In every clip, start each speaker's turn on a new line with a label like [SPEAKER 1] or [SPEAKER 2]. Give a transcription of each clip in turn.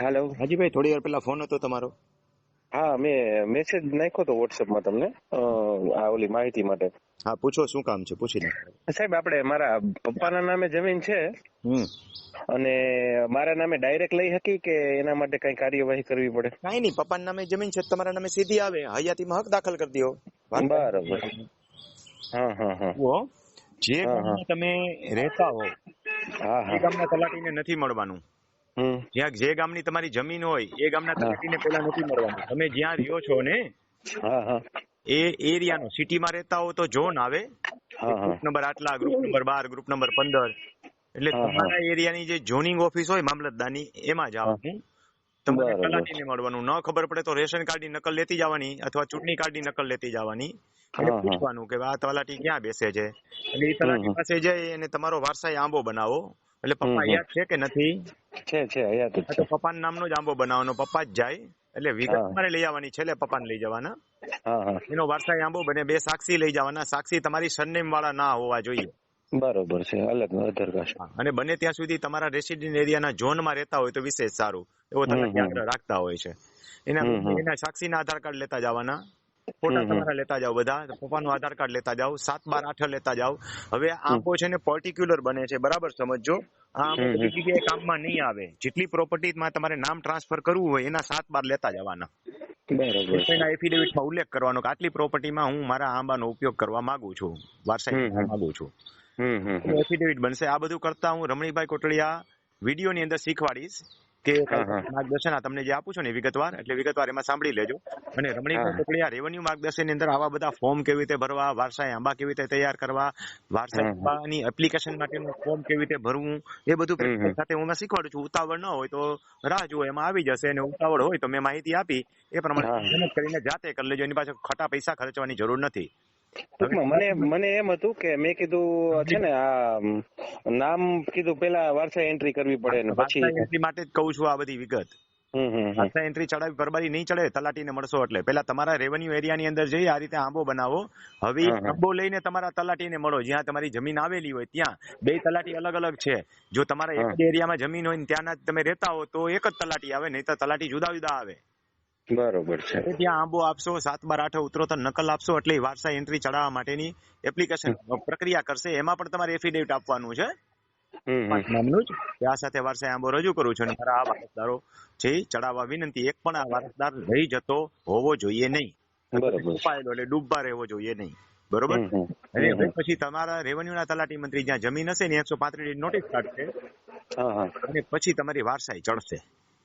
[SPEAKER 1] Hello
[SPEAKER 2] Hajibhai થોડી વાર પહેલા ફોન હતો તમારો.
[SPEAKER 1] હા મેં મેસેજ નાખ્યો તો વોટ્સએપમાં તમને આ ઓલી માહિતી માટે.
[SPEAKER 2] હા પૂછો શું કામ છે પૂછી લે
[SPEAKER 1] સાહેબ આપણે મારા પપ્પાના નામે જમીન છે. અને મારા નામે ડાયરેક્ટ લઈ હકી કે એના માટે કઈ કાર્યવાહી કરવી પડે?
[SPEAKER 2] કઈ નહીં પપ્પાના નામે જમીન છે તમારા નામે સીધી આવે. હયાતીમાં હક દાખલ કરી દો.
[SPEAKER 1] બરાબર. હા હા હા.
[SPEAKER 2] જે તમે રહેતા હો
[SPEAKER 1] હા
[SPEAKER 2] એ ગામના તલાટીને નથી મળવાનું. જ્યાં જે ગામની તમારી જમીન હોય એ ગામના તલાટીને પેલા નથી મળવાનું. તમે જ્યાં રહ્યો છો ને એ એરિયાનો સિટીમાં રહેતા હો તો ઝોન આવે. ગ્રુપ નંબર આટલા ગ્રુપ નંબર બાર ગ્રુપ નંબર પંદર. એટલે. તમારા એરિયાની જે ઝોનિંગ ઓફિસ હોય મામલતદારની એમાં જવાનું તમારે
[SPEAKER 1] બરાબર.
[SPEAKER 2] તલાટીને મળવાનું. ન ખબર પડે તો રેશન કાર્ડની નકલ લેતી જવાની અથવા ચૂંટણી કાર્ડની નકલ લેતી જવાની. એટલે. પૂછવાનું કે આ તલાટી ક્યાં બેસે છે? એટલે એ તલાટી. પાસે જઈ અને તમારો વારસાઈ આંબો બનાવો. એટલે પપ્પા. યાદ છે કે નથી?
[SPEAKER 1] છે છે હયાત છે
[SPEAKER 2] તો પપ્પાના નામનો જ આંબો બનાવવાનો પપ્પા જ જાય. એટલે વિગત
[SPEAKER 1] મારે
[SPEAKER 2] તમારે લઈ આવવાની છેલ્લે પપ્પાને લઈ જવાના. એનો વારસાઈ આંબો બને બે સાક્ષી લઈ જવાના. સાક્ષી તમારી સરનેમ વાળા ના હોવા જોઈએ.
[SPEAKER 1] બરોબર છે અલગ
[SPEAKER 2] દરખાસ્ત અને બને ત્યાં સુધી તમારા રેસિડેન્ટ એરિયાના ઝોનમાં રહેતા હોય તો વિશેષ સારું. એવો
[SPEAKER 1] તમે
[SPEAKER 2] ધ્યાન રાખતા હોય છે. એના. એના સાક્ષીના આધાર કાર્ડ લેતા જવાના. ફોટા. તમારા લેતા જાઓ બધા પપ્પાનું આધાર કાર્ડ લેતા જાઓ સાત બાર આઠ લેતા જાઓ. હવે આંબો છે ને પર્ટિક્યુલર બને છે બરાબર સમજો આ. બધી જગ્યાએ કામમાં નહીં આવે. જેટલી પ્રોપર્ટીમાં તમારે નામ ટ્રાન્સફર કરવું હોય એના સાત બાર લેતા જવાના. એના એફિડેવિટમાં ઉલ્લેખ કરવાનો કે આટલી પ્રોપર્ટીમાં હું મારા આંબાનો ઉપયોગ કરવા માંગુ છું વારસાઈ. માંગુ છું. એફિડેવિટ બનશે. આ બધું કરતા હું રમણીભાઈ કોટડિયા વીડિયો ની અંદર શીખવાડીશ. કે. માર્ગદર્શન આ તમને જે આપું છું ને વિગતવાર એટલે વિગતવાર એમાં સાંભળી લેજો. અને રમણીભાઈ
[SPEAKER 1] હા.
[SPEAKER 2] રેવન્યુ માર્ગદર્શનની અંદર આવા બધા ફોર્મ કેવી રીતે ભરવા વારસાઈ આંબા કેવી રીતે તૈયાર કરવા વારસાઈ. આંબાની એપ્લિકેશન માટેનું ફોર્મ કેવી રીતે ભરવું એ બધું સાથે હું શીખવાડું છું. ઉતાવળ ન હોય તો રાહ જુઓ એમાં આવી જશે અને ઉતાવળ હોય તો મેં માહિતી આપી. એ પ્રમાણે મહેનત કરીને જાતે કરી લેજો. એની પાછળ ખોટા પૈસા ખર્ચવાની જરૂર નથી.
[SPEAKER 1] મને મને એમ હતું કે મેં કીધું છે ને આ નામ કીધું પેલા વારસા એન્ટ્રી કરવી પડે ને પછી
[SPEAKER 2] એન્ટ્રી માટે જ કહું છું આ બધી વિગત.
[SPEAKER 1] હમ.
[SPEAKER 2] એન્ટ્રી ચડાવી પરબારી નહીં ચડે તલાટીને મળશો એટલે. પેલા તમારા રેવન્યુ એરિયાની અંદર જઈ આ રીતે આંબો બનાવો. હવે. આંબો લઈને તમારા તલાટીને મળો. જ્યાં તમારી જમીન આવેલી હોય ત્યાં. બે તલાટી અલગ અલગ છે. જો તમારા એક એરિયામાં જમીન હોય ને ત્યાંના જ તમે રહેતા હો તો એક જ તલાટી આવે નહીં તો તલાટી જુદા જુદા આવે.
[SPEAKER 1] બરોબર છે.
[SPEAKER 2] ત્યાં આંબો આપશો સાત બાર આઠ ઉતરો તો નકલ આપશો એટલે વારસા એન્ટ્રી ચડાવવા માટેની એપ્લિકેશન પ્રક્રિયા કરશે. એમાં પણ તમારે એફિડેવિટ આપવાનું છે. નામનું જ. આ સાથે વારસાઈ આંબો રજૂ કરું છું અને મારા આ વારસદારો છે ચડાવવા વિનંતી. એક પણ આ વારસદાર રહી જતો હોવો જોઈએ નહીં.
[SPEAKER 1] બરોબર
[SPEAKER 2] ઉપાયેલો એટલે ડૂબવા રહેવો જોઈએ નહીં. બરોબર. અને. પછી તમારા રેવન્યુના તલાટી મંત્રી જ્યાં જમીન હશે ને એકસો પાંત્રીસ નોટિસ કાઢશે અને પછી તમારી વારસાઈ ચડશે.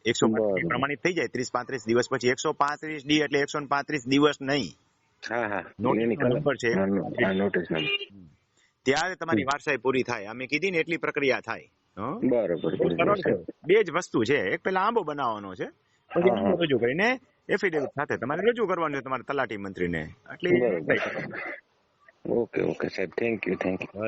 [SPEAKER 2] એકસો. પ્રમાણિત થઈ જાય ત્રીસ પાંત્રીસ દિવસ પછી. એકસો પાંત્રીસ ડી એટલે એકસો પાંત્રીસ દિવસ નહીં. ત્યારે તમારી વારસાઈ પૂરી થાય. અમે કીધી ને એટલી પ્રક્રિયા થાય?
[SPEAKER 1] બરોબર.
[SPEAKER 2] બે જ વસ્તુ છે. એક પેલા આંબો બનાવવાનો છે. પછી. રજૂ કરીને એફિડેવિટ સાથે તમારે રજૂ કરવાનું છે તમારા તલાટી મંત્રીને. એટલે.
[SPEAKER 1] ઓકે ઓકે સાહેબ. Thank you thank you.